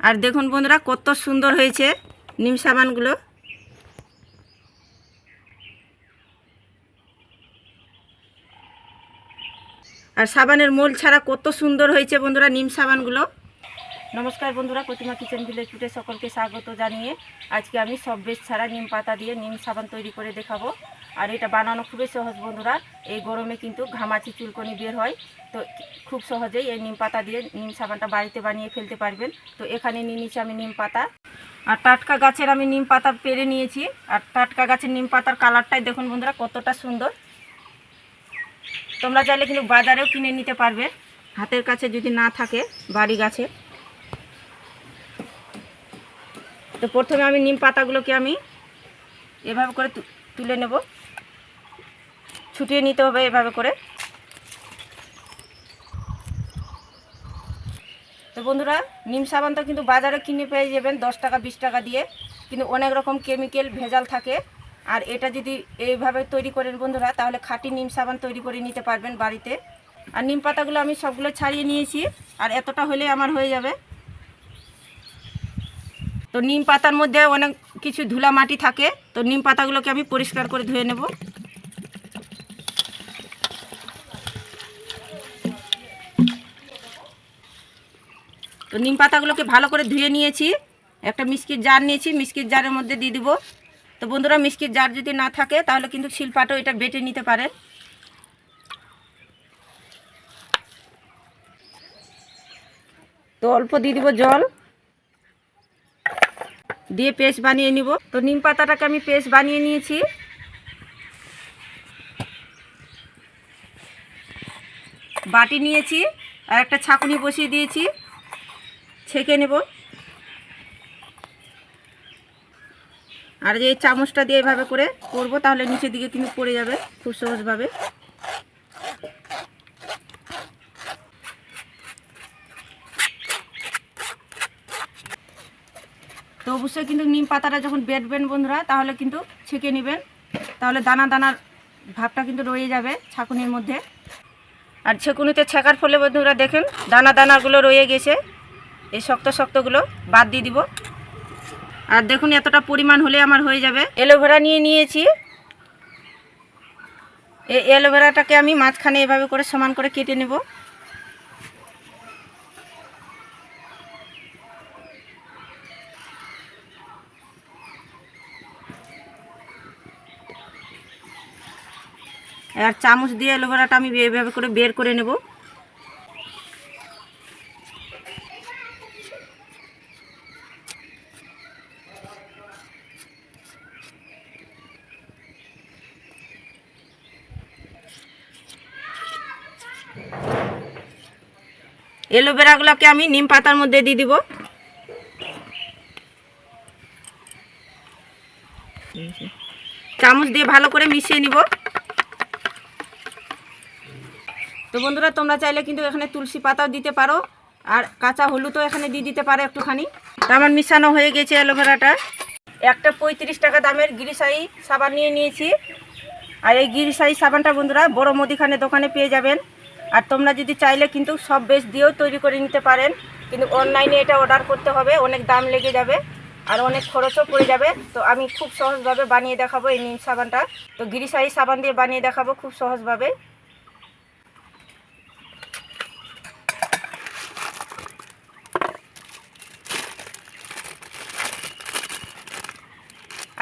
আর দেখুন বন্ধুরা, কত সুন্দর হয়েছে নিম সাবানগুলো। আর সাবানের মোল ছাড়া কত সুন্দর হয়েছে বন্ধুরা নিম সাবানগুলো। নমস্কার বন্ধুরা, প্রতিমা কিচেন ভিলেজ ফুটে সকলকে স্বাগত জানিয়ে আজকে আমি সব বেশ ছাড়া নিম পাতা দিয়ে নিম সাবান তৈরি করে দেখাবো। আর এটা বানানো খুবই সহজ বন্ধুরা। এই গরমে কিন্তু ঘামাচি চুলকনি বের হয়। তো খুব সহজেই এই নিম পাতা দিয়ে নিম সাবানটা বাড়িতে বানিয়ে ফেলতে পারবেন। তো এখানে নিয়ে নিয়েছি আমি নিম পাতা। আর টাটকা গাছের আমি নিম পাতা পেরে নিয়েছি। আর টাটকা গাছের নিম পাতার কালারটাই দেখুন বন্ধুরা, কতটা সুন্দর। তোমরা চাইলে কিন্তু বাজারেও কিনে নিতে পারবে। হাতের কাছে যদি না থাকে বাড়ি গাছে। তো প্রথমে আমি নিম পাতাগুলোকে আমি এভাবে করে তুলে নেব। ছুটিয়ে নিতে হবে এভাবে করে। তো বন্ধুরা, নিম সাবান তো কিন্তু বাজারে কিনে পেয়ে যাবেন দশ টাকা, বিশ টাকা দিয়ে। কিন্তু অনেক রকম কেমিক্যাল ভেজাল থাকে। আর এটা যদি এইভাবে তৈরি করেন বন্ধুরা, তাহলে খাঁটি নিম সাবান তৈরি করে নিতে পারবেন বাড়িতে। আর নিম পাতাগুলো আমি সবগুলো ছাড়িয়ে নিয়েছি, আর এতটা হলে আমার হয়ে যাবে। তো নিম পাতার মধ্যে অনেক কিছু ধুলা মাটি থাকে, তো নিম পাতাগুলোকে আমি পরিষ্কার করে ধুয়ে নেব। তো নিম পাতাগুলোকে ভালো করে ধুয়ে নিয়েছি। একটা মিষ্কির জার নিয়েছি মিষ্কির জারের মধ্যে দিয়ে দিব। তো বন্ধুরা মিষ্কির জার যদি না থাকে, তাহলে কিন্তু শিলপাটাও এটা বেটে নিতে পারে। তো অল্প দিয়ে দিব জল। দিয়ে পেস্ট বানিয়ে নিব। তো নিম পাতাটাকে আমি পেস্ট বানিয়ে নিয়েছি। বাটি নিয়েছি আর একটা ছাকুনি বসিয়ে দিয়েছি। ছেঁকে নেব। আর যে এই চামচটা দিয়ে এভাবে করে করব, তাহলে নিচের দিকে কিন্তু পড়ে যাবে খুব সহজভাবে। তো অবশ্যই কিন্তু নিম পাতাটা যখন বেটবেন বন্ধুরা, তাহলে কিন্তু ছেঁকে নেবেন। তাহলে দানা দানার ভাবটা কিন্তু রয়ে যাবে ছাকুনির মধ্যে। আর ছেকুনিতে ছেঁকার ফলে বন্ধুরা দেখেন দানা দানাগুলো রয়ে গেছে। এই শক্ত শক্তগুলো বাদ দিয়ে দিব। আর দেখুন এতটা পরিমাণ হলে আমার হয়ে যাবে। এলোভেরা নিয়ে নিয়েছি। এই অ্যালোভেরাটাকে আমি মাঝখানে এভাবে করে সমান করে কেটে নেব। আর চামচ দিয়ে অ্যালোভেরাটা আমি এভাবে করে বের করে নেব। এলোভেরাগুলোকে আমি নিম পাতার মধ্যে দিয়ে দিব। চামচ দিয়ে ভালো করে মিশিয়ে নিব। তো বন্ধুরা, তোমরা চাইলে কিন্তু এখানে তুলসী পাতাও দিতে পারো, আর কাঁচা হলুদও এখানে দিয়ে দিতে পারো একটুখানি। আমার মিশানো হয়ে গেছে অ্যালোভেরাটা। একটা পঁয়ত্রিশ টাকা দামের গিরিশাই সাবান নিয়ে নিয়েছি। আর এই গিরিশাই সাবানটা বন্ধুরা, বড় মুদিখানে দোকানে পেয়ে যাবেন। আর তোমরা যদি চাইলে কিন্তু সব বেশ দিয়েও তৈরি করে নিতে পারেন। কিন্তু অনলাইনে এটা অর্ডার করতে হবে, অনেক দাম লেগে যাবে আর অনেক খরচও পড়ে যাবে। তো আমি খুব সহজভাবে বানিয়ে দেখাবো এই নিম সাবানটা। তো গিরিশাই সাবান দিয়ে বানিয়ে দেখাবো খুব সহজভাবে।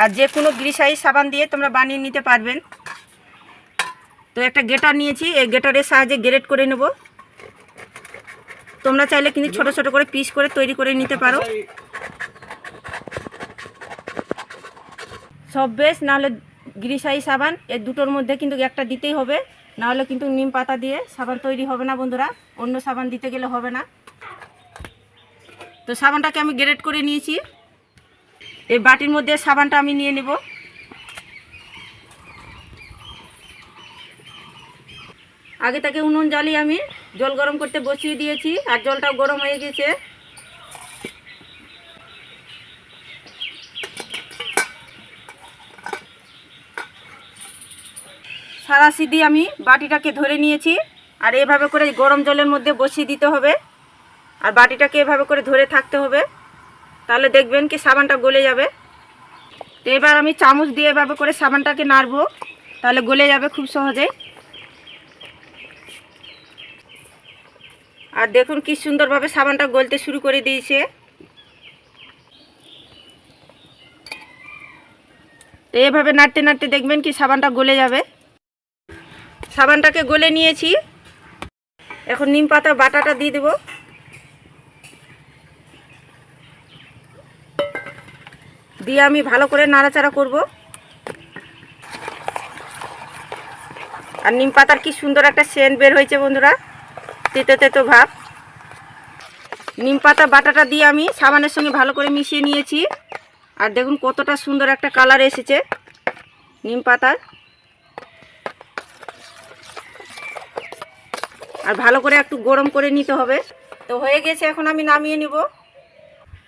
আর যে কোনো গ্রিসাই সাবান দিয়ে তোমরা বানিয়ে নিতে পারবেন। তো একটা গেটার নিয়েছি, এই গেটারের সাহায্যে গ্রেট করে নেব। তোমরা চাইলে কিন্তু ছোট ছোট করে পিস করে তৈরি করে নিতে পারো। সব বেশ, নাহলে গ্রিসাই সাবান এর দুটোর মধ্যে কিন্তু একটা দিতেই হবে। নাহলে কিন্তু নিম পাতা দিয়ে সাবান তৈরি হবে না বন্ধুরা, অন্য সাবান দিতে গেলে হবে না। তো সাবানটাকে আমি গ্রেট করে নিয়েছি। এই বাটির মধ্যে সাবানটা আমি নিয়ে নেব। আগে থেকে উনুন জ্বালিয়ে আমি জল গরম করতে বসিয়ে দিয়েছি, আর জলটাও গরম হয়ে গেছে। সারাশি দিয়ে আমি বাটিটাকে ধরে নিয়েছি, আর এভাবে করে গরম জলের মধ্যে বসিয়ে দিতে হবে, আর বাটিটাকে এভাবে করে ধরে থাকতে হবে। তাহলে দেখবেন কি সাবানটা গলে যাবে। তো এবার আমি চামচ দিয়ে এভাবে করে সাবানটাকে নাড়বো, তাহলে গলে যাবে খুব সহজেই। আর দেখুন কি সুন্দরভাবে সাবানটা গলতে শুরু করে দিয়েছে। তো এভাবে নাড়তে নাড়তে দেখবেন কি সাবানটা গলে যাবে। সাবানটাকে গলে নিয়েছি। এখন নিম পাতা, বাটাটা দিয়ে দেবো। দিয়ে আমি ভালো করে নাড়াচাড়া করব। আর নিম পাতার কি সুন্দর একটা সেন্ট বের হয়েছে বন্ধুরা। তেতো তেতো ভাব। নিম পাতা, বাটাটা দিয়ে আমি সাবানের সঙ্গে ভালো করে মিশিয়ে নিয়েছি। আর দেখুন কতটা সুন্দর একটা কালার এসেছে নিম পাতার আর ভালো করে একটু গরম করে নিতে হবে। তো হয়ে গেছে, এখন আমি নামিয়ে নিব।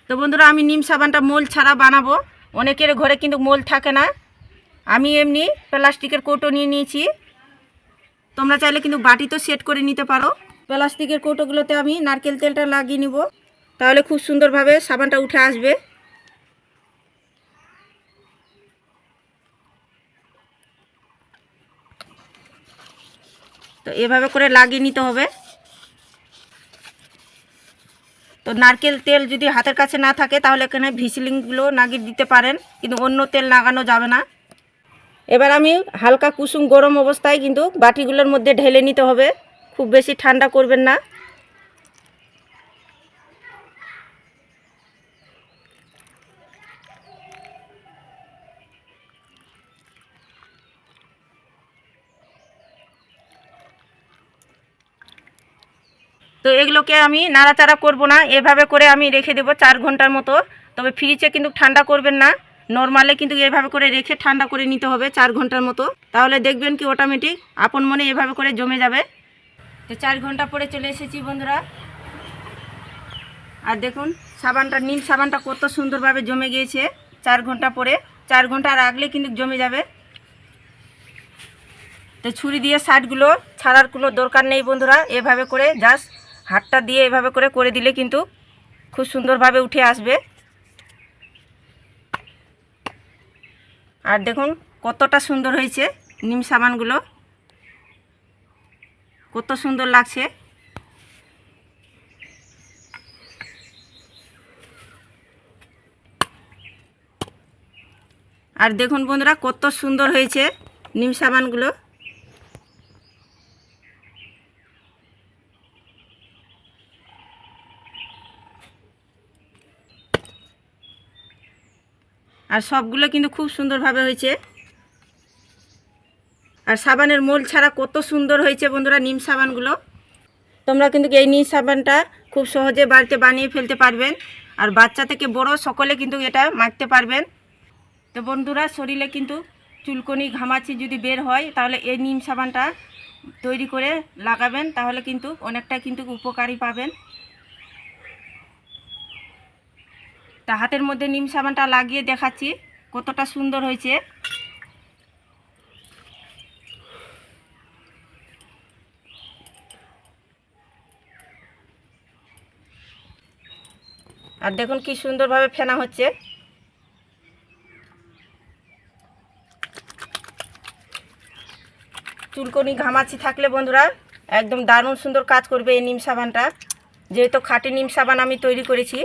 তো বন্ধুরা, আমি নিম সাবানটা মোল ছাড়া বানাবো। অনেকের ঘরে কিন্তু মোল থাকে না। আমি এমনি প্লাস্টিকের কৌটো নিয়ে নিয়েছি। তোমরা চাইলে কিন্তু বাটি তো সেট করে নিতে পারো। প্লাস্টিকের কৌটোগুলোতে আমি নারকেল তেলটা লাগিয়ে নিব। তাহলে খুব সুন্দরভাবে সাবানটা উঠে আসবে। তো এভাবে করে লাগিয়ে নিতে হবে। তো নারকেল তেল যদি হাতের কাছে না থাকে, তাহলে এখানে ভিসলিংগুলো নাগিয়ে দিতে পারেন, কিন্তু অন্য তেল লাগানো যাবে না। এবার আমি হালকা কুসুম গরম অবস্থায় কিন্তু বাটিগুলোর মধ্যে ঢেলে নিতে হবে। খুব বেশি ঠান্ডা করবেন না। তো এগুলোকে আমি নাড়াচাড়া করব না, এভাবে করে আমি রেখে দেবো চার ঘণ্টার মতো। তবে ফ্রিজে কিন্তু ঠান্ডা করবেন না, নর্মালে কিন্তু এভাবে করে রেখে ঠান্ডা করে নিতে হবে চার ঘণ্টার মতো। তাহলে দেখবেন কি অটোমেটিক আপন মনে এভাবে করে জমে যাবে। তো চার ঘণ্টা পরে চলে এসেছি বন্ধুরা। আর দেখুন, সাবানটা, নীল সাবানটা কত সুন্দরভাবে জমে গিয়েছে চার ঘণ্টা পরে। চার ঘণ্টা রাখলে কিন্তু জমে যাবে। তো ছুরি দিয়ে শার্টগুলো ছাড়ার কোনো দরকার নেই বন্ধুরা। এভাবে করে জাস্ট হাতটা দিয়ে এভাবে করে করে দিলে কিন্তু খুব সুন্দরভাবে উঠে আসবে। আর দেখুন কতটা সুন্দর হয়েছে নিম সাবানগুলো। কত সুন্দর লাগছে। আর দেখুন বন্ধুরা, কত সুন্দর হয়েছে নিম সাবানগুলো। আর সবগুলো কিন্তু খুব সুন্দরভাবে হয়েছে। আর সাবানের মোল ছাড়া কত সুন্দর হয়েছে বন্ধুরা নিম সাবানগুলো। তোমরা কিন্তু এই নিম সাবানটা খুব সহজে বাড়িতে বানিয়ে ফেলতে পারবেন। আর বাচ্চা থেকে বড় সকলে কিন্তু এটা মাখতে পারবেন। তো বন্ধুরা, শরীরে কিন্তু চুলকনি, ঘামাচি যদি বের হয়, তাহলে এই নিম সাবানটা তৈরি করে লাগাবেন, তাহলে কিন্তু অনেকটা কিন্তু উপকারী পাবেন। তা হাতের মধ্যে নিম সাবানটা লাগিয়ে দেখাচ্ছি কতটা সুন্দর হয়েছে। আর দেখুন কি সুন্দরভাবে ফেনা হচ্ছে। চুলকনি ঘামাচি থাকলে বন্ধুরা একদম দারুণ সুন্দর কাজ করবে এই নিম সাবানটা। যেহেতু খাঁটি নিম সাবান আমি তৈরি করেছি।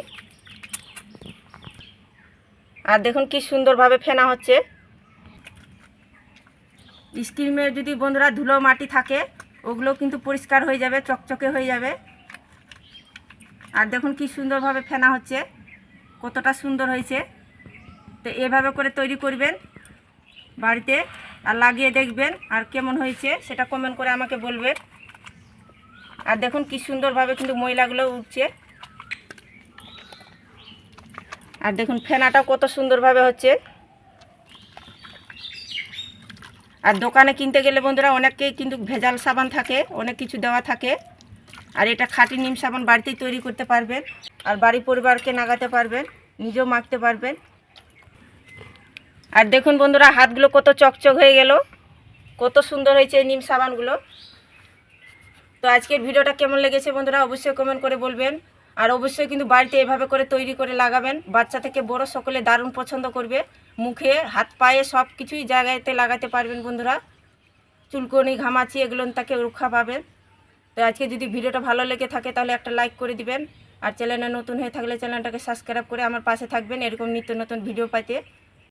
আর দেখুন কি সুন্দরভাবে ফেনা হচ্ছে। স্কিমের যদি বন্ধুরা ধুলো মাটি থাকে, ওগুলো কিন্তু পরিষ্কার হয়ে যাবে, চকচকে হয়ে যাবে। আর দেখুন কি সুন্দরভাবে ফেনা হচ্ছে, কতটা সুন্দর হয়েছে। তো এভাবে করে তৈরি করবেন বাড়িতে আর লাগিয়ে দেখবেন আর কেমন হয়েছে সেটা কমেন্ট করে আমাকে বলবেন। আর দেখুন কি সুন্দরভাবে কিন্তু ময়লাগুলো উঠছে। আর দেখুন ফেনাটাও কত সুন্দরভাবে হচ্ছে। আর দোকানে কিনতে গেলে বন্ধুরা অনেককেই কিন্তু ভেজাল সাবান থাকে, অনেক কিছু দেওয়া থাকে। আর এটা খাঁটি নিম সাবান বাড়িতেই তৈরি করতে পারবেন। আর বাড়ি পরিবারকে নাগাতে পারবেন, নিজেও মাখতে পারবেন। আর দেখুন বন্ধুরা, হাতগুলো কত চকচক হয়ে গেল। কত সুন্দর হয়েছে এই নিম সাবানগুলো। তো আজকের ভিডিওটা কেমন লেগেছে বন্ধুরা, অবশ্যই কমেন্ট করে বলবেন। আর অবশ্যই কিন্তু বাড়িতে এভাবে করে তৈরি করে লাগাবেন। বাচ্চা থেকে বড় সকলে দারুণ পছন্দ করবে। মুখে, হাত, পায়ে সব কিছুই জায়গাতে লাগাতে পারবেন বন্ধুরা। চুলকনি, ঘামাচি, এগুলো তাকে রক্ষা পাবেন। তো আজকে যদি ভিডিওটা ভালো লেগে থাকে তাহলে একটা লাইক করে দিবেন। আর চ্যানেলে নতুন হয়ে থাকলে চ্যানেলটাকে সাবস্ক্রাইব করে আমার পাশে থাকবেন। এরকম নিত্য নতুন ভিডিও পাইতে।